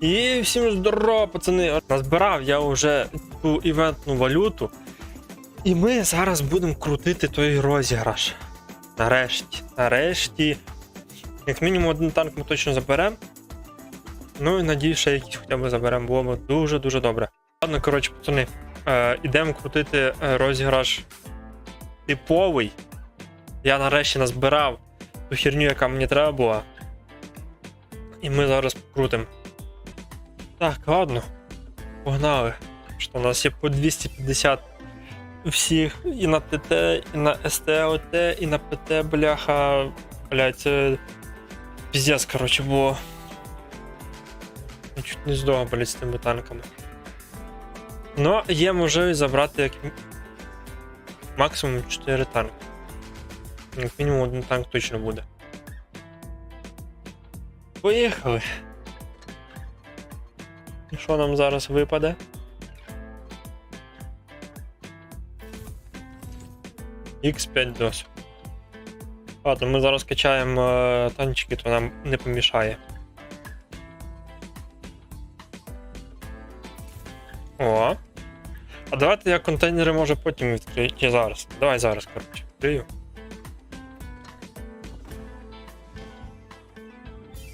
І всім здорово, пацани. Назбирав я вже ту івентну валюту. І ми зараз будемо крутити той розіграш. Нарешті. Нарешті. Як мінімум один танк ми точно заберемо. Ну і надіюсь, що якийсь хоча б заберемо, було б дуже-дуже добре. Ладно, коротше, пацани, е, ідемо крутити е, розіграш типовий. Я нарешті назбирав ту херню, яка мені треба була. І ми зараз покрутимо. Так, ладно. Погнали. Що у нас є по 250 всіх і на ТТ, і на СТОТ, і на ПТ, бляха. Блять, це піздець, коротше, було. Я чуть не здох, блять, з тими танками. Ну, є можливість забрати як максимум 4 танки. Як мінімум один танк точно буде. Поїхали. Що нам зараз випаде? X5 DOS. Ладно, ми зараз качаємо е, танчики, то нам не помішає. О. А давайте я контейнери може потім відкрию. Чи зараз. Давай зараз, коротше, відкрию.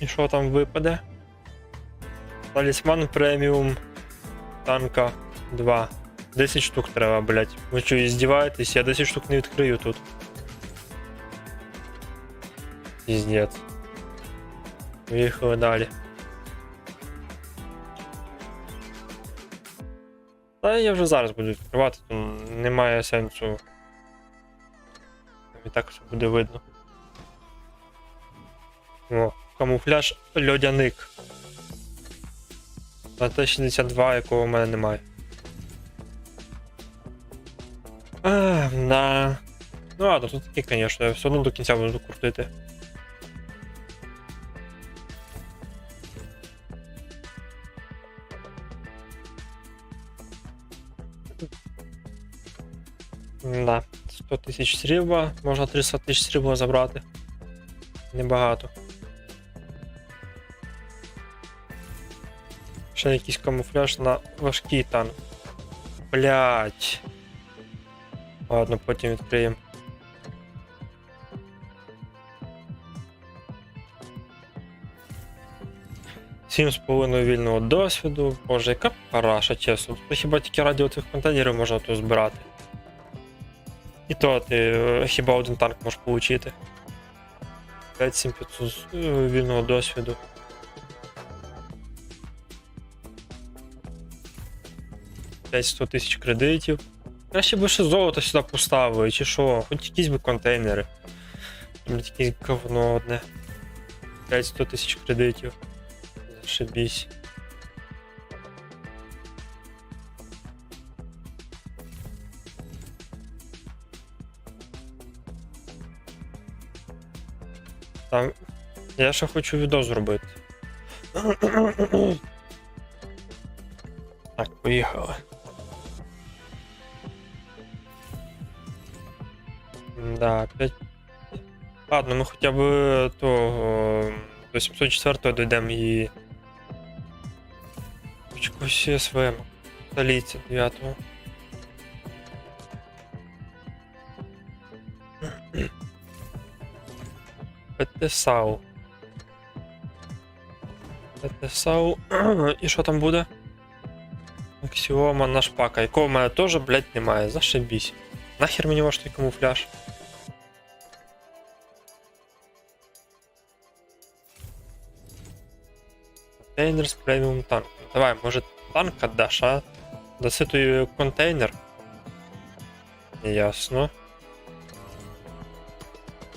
І що там випаде? Талісман преміум танка 2. 10 штук треба, блять. Ви що, здіваєтесь? Я 10 штук не відкрию тут. Піздець. Поїхали далі. Та я вже зараз буду відкривати, то немає сенсу. І так все буде видно. О, камуфляж льодяник. На Т-62, якого в мене немає. А, да. Ну ладно, тут такі, звісно, я все одно до кінця буду крутити. Да, 100 тисяч срібла, можна 300 тисяч срібла забрати. Небагато. Ще якийсь камуфляж на важкий танк. Блять. Ладно, потім відкриємо. Сім з половиною вільного досвіду. Боже, яка параша, чесно. Тут хіба тільки раді цих контейнерів можна тут збирати. І то ти е, хіба один танк можеш отримати. 5-7500 з, е, вільного досвіду. П'ять 100 тисяч кредитів. Краще би ще золото сюди поставили, чи що, хоч якісь би контейнери. Якесь говно одне. 5-100 тисяч кредитів. Зашибісь. Там. Я ще хочу відео зробити. Так, поїхали. Да, 5. Ладно, ми хоча б того до 704 дійдемо і. Хоч своєму. Століці 9. ПТСАУ. ПТСАУ. І що там буде? Аксіома на шпака, якого в мене теж, блядь, немає. Зашибісь. Нахер мені ваш камуфляж? Контейнер з преміум танком. Давай, може танк отдаш, а? Даси той контейнер. Ясно.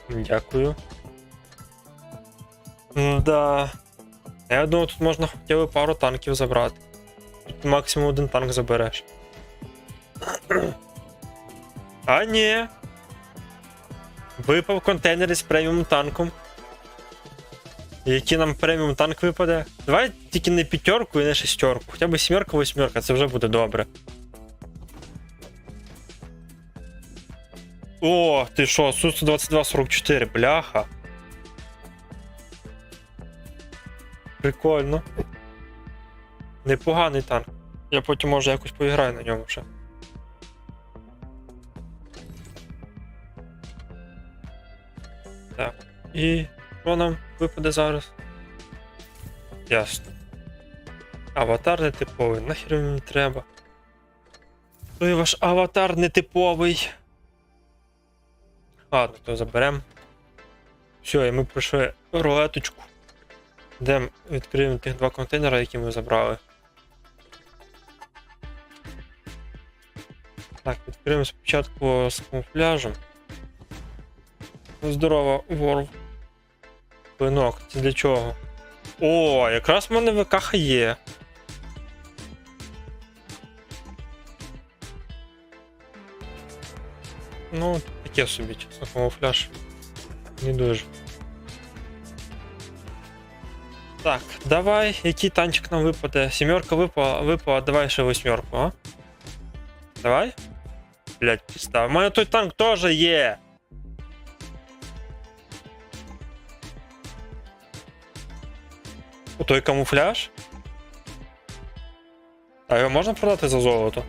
Дякую. Да. Я думаю, тут можна хоча б пару танків забрати. Тут максимум один танк забереш. А ні. Випав контейнер із преміум танком. Який нам преміум танк випаде? Давай тільки не п'ятерку і не шестерку. Хоча б сімерка, восьмерка, це вже буде добре. О, ти що, Су-122-44, бляха. Прикольно. Непоганий танк. Я потім може якось поіграю на ньому ще. Так. І що нам випаде зараз? Ясно. Аватар не типовий, нахер мені треба. Той ваш аватар не типовий. Ладно, то заберем. Все, і ми пройшли рулеточку. Йдемо відкриємо тих два контейнери, які ми забрали. Так, відкриємо спочатку з камуфляжем. Здорово, ворв. Клинок, це для чого? О, якраз в мене ВКХ є. Ну, таке собі, чесно, камуфляж. Не дуже. Так, давай, який танчик нам випаде? Сімерка випала, випала, давай ще восьмерку, а? Давай? Блять, пізда. У мене той танк теж є. той камуфляж? А його можна продати за золото?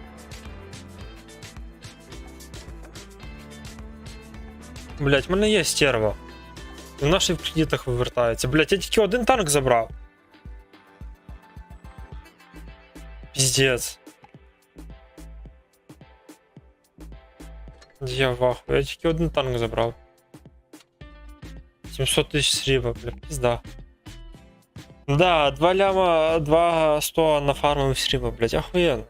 Блять, в мене є стерва. Вона ще й в кредитах вивертається. Блять, я тільки один танк забрав. Піздец. Я в ахуї, я тільки один танк забрав. 700 тисяч срібла, бля, пізда. Да, 2 ляма, 2 100 нафармив срібла, блять, ахуєнно.